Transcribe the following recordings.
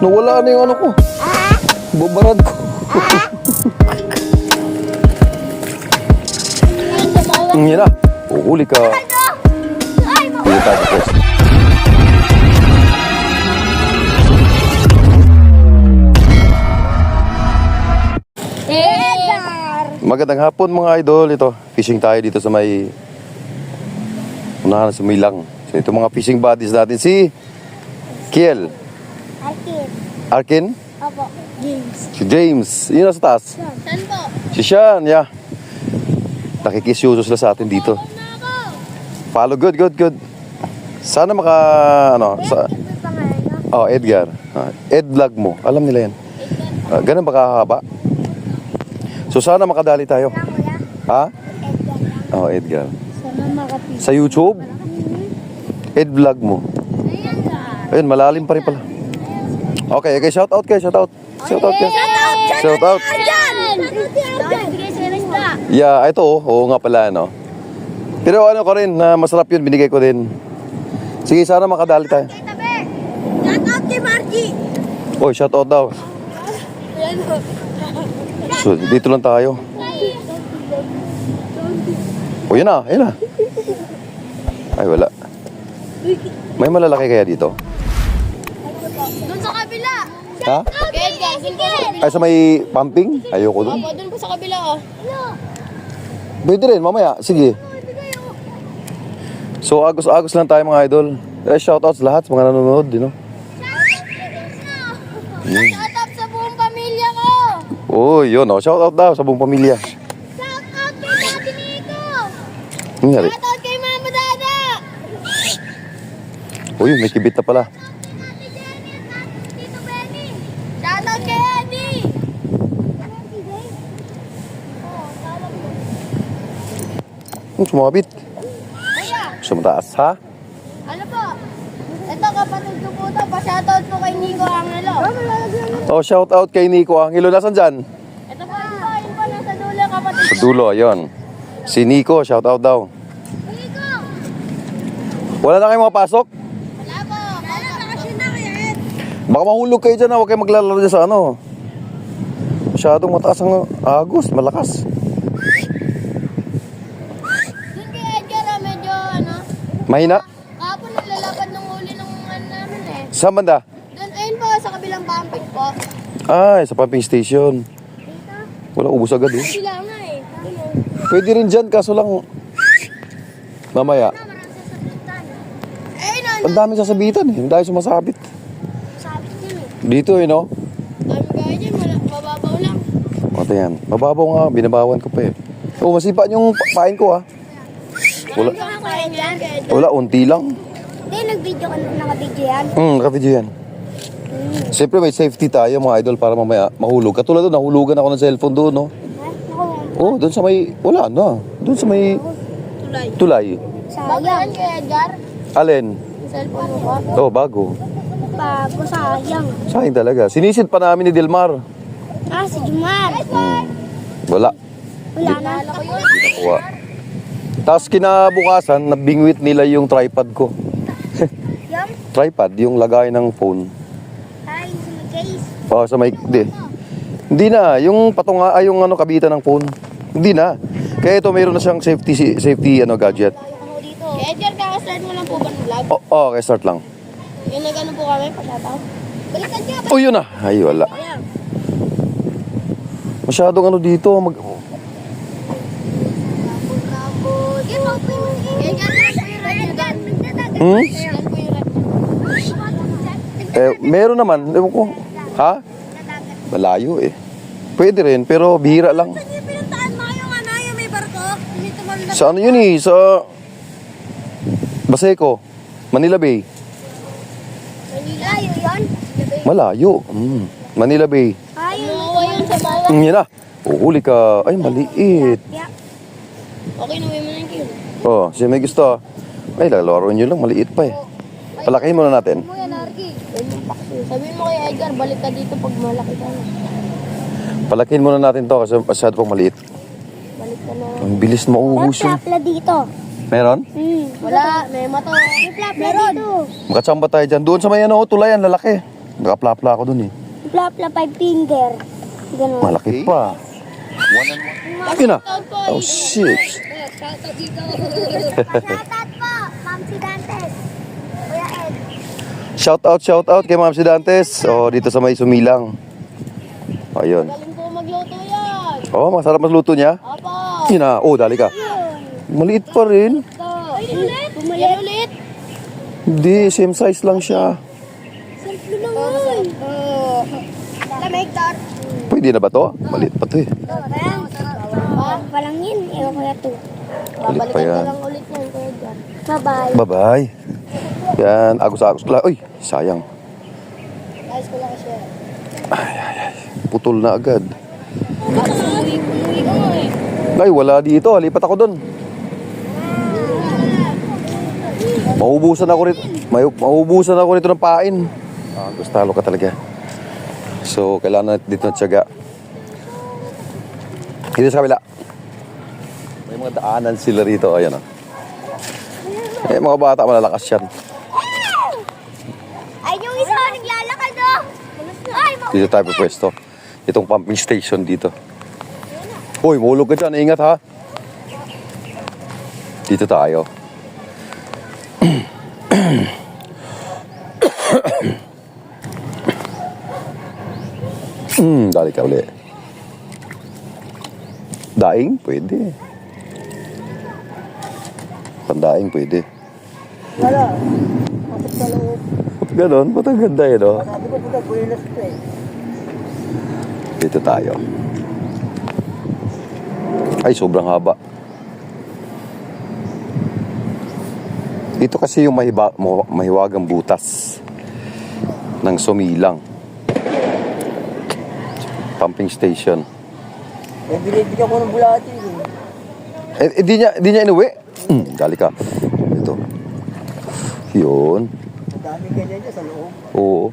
Nawala na yung ano ko. Bubarad ko. Yan na. Uhuli ka. Pili tayo. Edgar! Magandang hapon mga idol. Ito, fishing tayo dito sa may... Unahan sa may lang. So ito mga fishing buddies natin. Si Kiel. Arkin. Arkin. Opo. James. Si James. Yun nasa taas. Saan po? Si Sean, yeah. Nakikisyoso sila sa atin dito. Follow, good, good, good. Sana maka, ano, sa, oh, Edgar. Ah, Ed vlog mo. Alam nila yan. Ah, ganun ba kahaba? So sana makadali tayo. Ha? Edgar. Oh, Edgar. Sa YouTube? Ed vlog mo. Ayun, malalim pa rin pala. Okay, okay, shout out kayo, shout out. Shout out kayo. Shout out. Yeah, ito oh. Oo nga pala, no. Pero ano ko rin, na masarap yun, binigay ko din. Sige, sana makadali tayo. Shout out kay Margie! Oy, shout out daw. So, dito lang tayo. O, yun na, yun na. Ay, wala. May malalaki kaya dito? Doon sa kabila! Ha? Doon sa kabila. Ay, sa may pumping? Ayoko dun. Opo, doon po sa kabila oh. Pwede rin, mamaya. Sige. So, agos-agos lang tayo mga idol. Eh, shoutouts lahat sa mga nanonood, you know. Shout out sa buong pamilya ko! Oh, yun, oh. Shoutout daw sa buong pamilya. Shout out kay Daddy Nico! Ano nangyari? Shout out kay Mama Dada! Uy, may kibit na pala. Ate Jenny at Ate Tito Benny! Shout out kay Eddie! Hmm, sumabit. Kuya, Sa mataas, ha? ano po? Ito kapatid ko po to. Pa-shoutout po kay Nico Angelo. Oh, shoutout kay Nico Angelo. Nasaan dyan? Ito po, yun po, yun po, nasa dulo kapatid Sa dulo, ayun. Si Nico, shoutout daw. Nico! Wala na kayong mapasok? Wala po. Wala, bakasyon na kaya Ed. Baka mahulog kayo dyan, ha? Huwag kayo maglalaro dyan sa ano. Masyadong mataas ang agos, malakas. Doon kay Edgar, ah, medyo ano. Mahina. Kahapon naglalakad ng huli ng ano namin eh. Saan banda? Doon, ayun po, sa kabilang pumping po. Ay, sa pumping station. Wala, ubus agad eh. Sila nga eh. Pwede rin dyan, kaso lang... Mamaya. Ayun na, Ang daming sasabitan eh. Ang dahil sumasabit. sabi ko eh. Dito eh, no? Dami kaya dyan, wala, mababaw lang. Mata yan. Mababaw nga, binabawan ko pa eh. Oh, masipa yung pa- pain ko ah. Wala, wala, unti lang. Hindi, nag-video ka na naka-video yan. Hmm, naka-video yan. Siyempre may safety tayo mga idol para mamaya mahulog. Katulad doon, nahulugan ako ng cellphone doon, no? Oh, doon sa may, wala na. Doon sa may Tulay. tulay. Sayang. kaya Edgar? Alin? Cellphone mo ba? Oh, bago. Bago, sayang. Sayang talaga. Sinisid pa namin ni Delmar. Ah, si Jumar. Hmm. Wala. Wala na. Wala. Tapos kinabukasan, nabingwit nila yung tripod ko. Tripod, yung lagay ng phone. Ay, sa may case. Oh, sa may, di. Hindi na, yung patunga, ay yung ano, kabitan ng phone. Hindi na. Kaya ito, mayroon na siyang safety, safety ano, gadget. Kaya Edgar, kakastart mo lang po ba ng vlog? Oh, oh, okay, start lang. Yung nag-ano po kami, pa-shoutout. Baliktad ka. Oh, yun na. Ay, wala. Masyadong ano dito, mag... Tapos, Edgar, lang po yung red dyan. Hmm? Red Eh, meron naman. Ewan ko. Ha? Malayo eh. Pwede rin, pero bihira lang. Ano. Sa ano yun eh, sa... Baseco, Manila Bay. Manila, yun yun? Malayo. Mm. Manila Bay. Ay, Mawa yun sa bawa. Mm, yan na. Uhuli ka. Ay, maliit. Okay, nuwi mo na yung kilo. Oh, siya may gusto. Ay, lalaro nyo lang. Maliit pa eh. Palakihin muna natin. Mo yan, Arki. Sabihin mo kay Edgar, balik ka dito pag malaki ka na. Palakihin muna natin to kasi masyado pang maliit. Balik ka na. Ang bilis mauubos yun. dito. Meron? Hmm. Wala, may mato. May flapla dito. Makatsamba tayo dyan. Doon sa may ano, tulayan, lalaki. Nakaplapla ako dun eh. Plapla five finger. Ganun. Malaki pa. Yun na. Oh, shit. Shoutout po, Ma'am si Dantes. Kuya Ed. Shout out, shout out kay Ma'am si Dantes. Oh, dito sa may sumilang. Ayun. Galing po magluto yan. Oh, masarap masluto niya. Opo. Yun na. Oh, dali ka. Maliit pa rin. Ay, ulit. Yan ulit. Hindi, same size lang siya. Simple lang yan. Oh. Lamig, Dar. Pwede na ba to? Maliit pa to eh. Bawang pa lang yun. Ewan ko na to. Maliit pa yan. lang ulit Jan. Bye-bye. Bye-bye. Yan, agos-agos ko lang. Uy, sayang. Guys ko lang siya. Putol na agad. Umuwi, umuwi ko eh. Ay, wala dito. Lipat ako doon. Maubusan ako rito. May, maubusan ako rito ng pain. Ah, gustalo ka talaga. So, kailangan dito ng tiyaga. Dito sa kabila. May mga daanan sila rito. Ayan o. Eh, mga bata, malalakas yan. Ay, yung isa naglalakad oh. Ay, Dito tayo pwesto. Itong pumping station dito. Uy, mahulog ka dyan. Ingat ha. Dito tayo. Hmm, dali ka uli. Daing? Pwede. Pandaing pwede. Wala. Kapit sa loob. Ganon, ba't ang ganda eh, no? Sabi ko, pa eh. Dito tayo. Ay, sobrang haba. Dito kasi yung mahiba, mahiwagang butas ng sumilang. Pumping station. Eh, binibigyan ko ng bulati eh. Eh, eh, di niya, di niya inuwi? Dali ka. Ito. Yun. Daming ganyan dyan sa loob. Oo.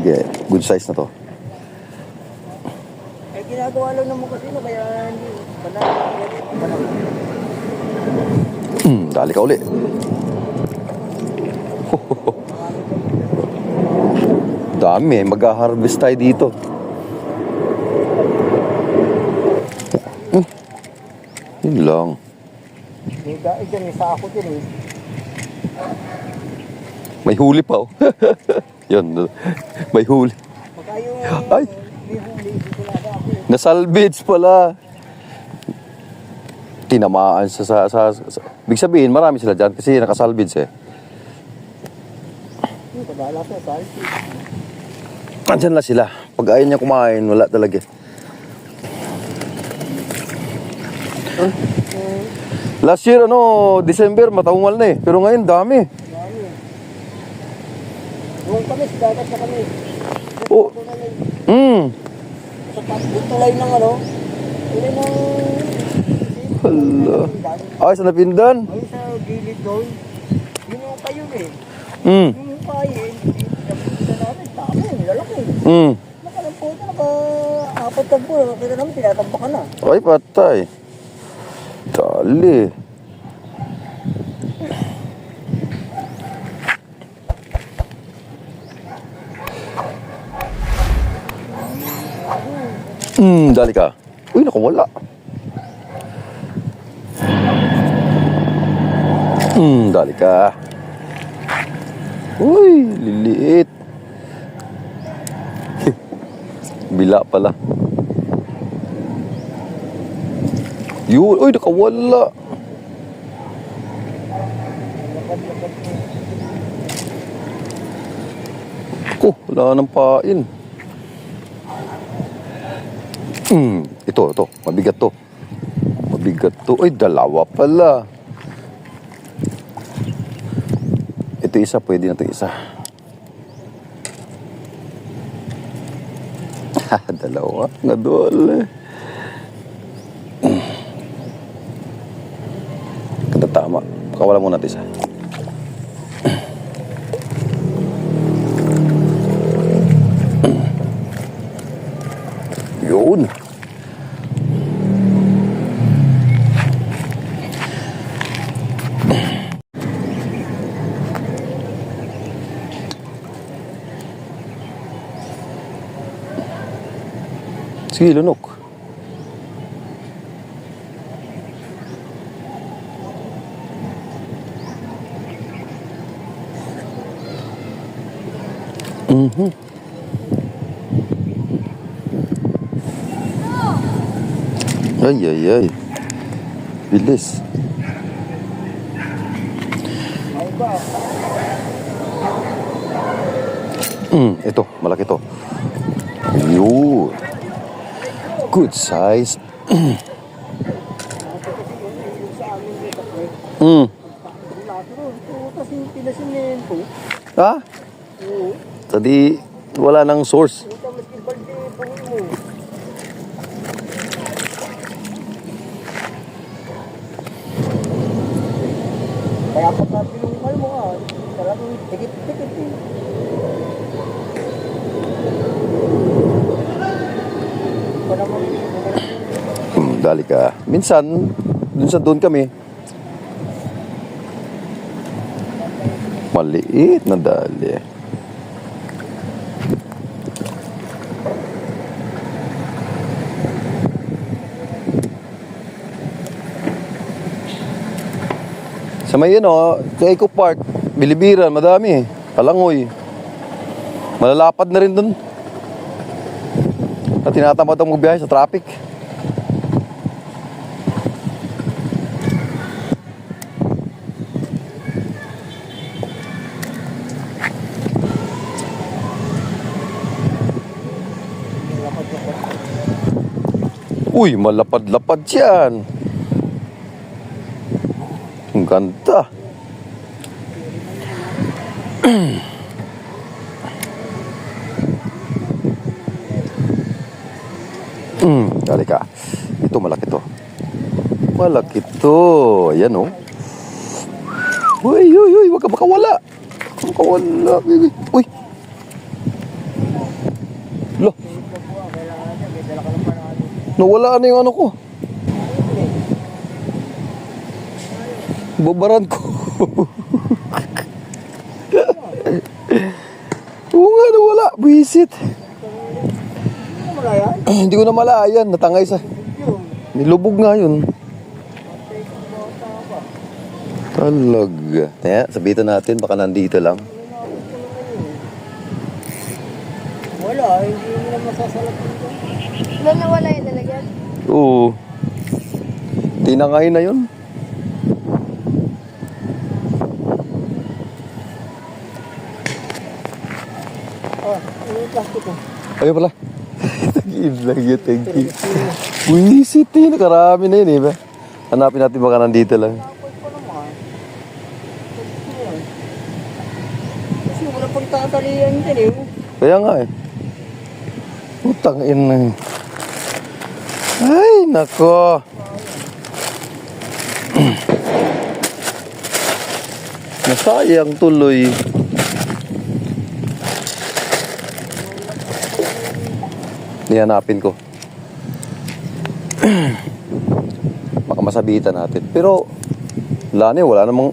Okay, good size na to. Eh, ginagawa lang naman kasi no, kaya hindi. Hmm, dali ka uli. Dami, mag-harvest tayo dito. Hmm. Yun lang. May dahil dyan, may sako dyan eh. May huli pa oh. Yun, may huli. Pagka yung Ay. may huli, dito na ako eh. Nasalvage pala. Tinamaan siya sa, sa, sa... Big sabihin, marami sila dyan kasi nakasalvage eh. Hmm, kadala sa salty. Andyan na sila. Pag ayaw niya kumain, wala talaga. Last year, ano, December, mataumal na eh. Pero ngayon, dami. Dami. Doon kami, sa dagat na kami. Oh. Na. Hmm. Sa tulay ng ano, tulay ng... Hala. Ay, sa napindan. Ay, sa gilid doon. Yun yung kayo eh. Hmm. Yung kaya eh. Sa namin, dami. Lalaki. Hmm. Nakalampo ka, naka-apat ka po. Nakita namin, tinatambakan na. Ay, patay. Dali. Hmm, dali ka. Uy, naku, wala. Hmm, dali ka. Uy, liliit. Bila pala. Yun, uy, nakawala. Ko, wala nang pain. Hmm, ito, ito. Mabigat to. Mabigat to. Uy, dalawa pala. Ito isa, pwede na ito isa. dalawa. Nadol. Kada Kawalan muna natin sa. Yun. Sige, lunok. Mhm. Ay, ay, ay. Bilis. Mm, ito, malaki to. Yun. Good size. mm. Lato ron. Oo, Tadi, wala nang source. Kaya pagka pinungkal mo ka, talagang tikit-tikit eh. Dali ka. Minsan, dun sa doon kami. Maliit na dali. Sa may ano, sa Eco Park, Bilibiran, madami. Palangoy. Malalapad na rin dun. At tinatamad ang magbiyahe sa traffic. Uy, malapad-lapad yan. Ganda. Hmm, dali ka. Ito malaki to. Malaki to. Ayan oh. Uy, uy, uy, wag ka makawala. Wag ka makawala, baby. Uy. Lo. Nawala na yung ano ko. Babaran ko. Oo nga, nawala. Wala yan? Hindi ko na malayan. Natangay sa... Nilubog nga yun. Talaga. Kaya, sabitan natin, baka nandito lang. Wala, hindi mo na masasalap dito. Doon nawala yung lalagyan. Oo. Tinangay na yun. Ah, ano yung plastic ko? Ayun pala. Tag-in lang yun, thank you. Wisit eh, nakarami na yun eh. ba? Hanapin natin baka nandito lang. Kasi wala pang tatalian din eh. Kaya nga eh. Putang ina. Ay, nako. Nasayang tuloy. Nihanapin ko. Baka natin. Pero, wala na wala namang...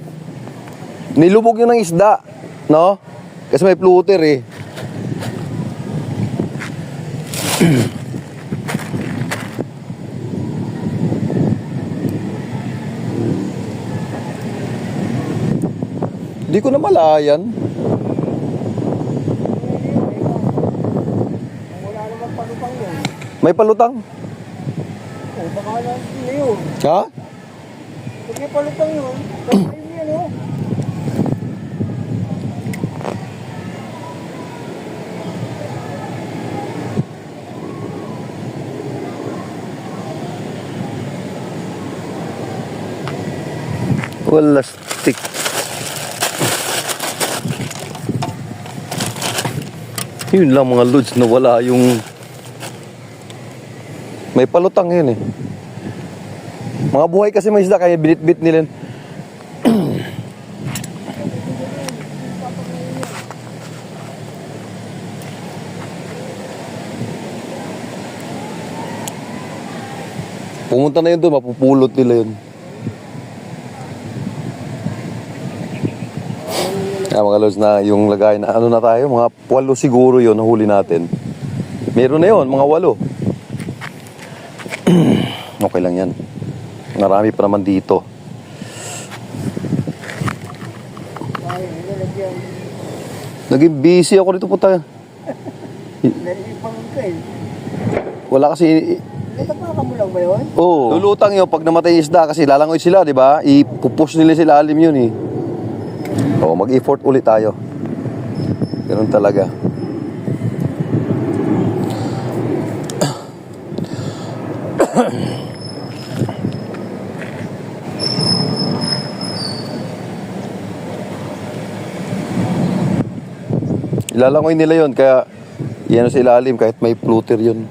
Nilubog yun ng isda, no? Kasi may fluter eh. Hindi ko na malayan. Wala naman palupang yun. May palutang. Oh, baka na yun. Ha? Pag may palupang yun, baka yun oh. Wala stick. Yun lang mga lods na wala yung... May palutang yun eh. Mga buhay kasi may isda kaya binit-bit nila. yun. Pumunta na yun doon, mapupulot nila yun. Ah, mga lods na yung lagay na ano na tayo, mga walo siguro yon nahuli natin. Meron na yon mga walo. Okay lang yan. Marami pa naman dito. Naging busy ako dito po tayo. Eh. Wala kasi... Natapaka mo lang ba yun? Oh. Lulutang yun pag namatay yung isda kasi lalangoy sila, di ba? Ipupush nila sila alim yun eh. Oh, mag-effort ulit tayo. Ganun talaga. Ilalangoy nila yun, kaya yan sa ilalim kahit may flutter yun.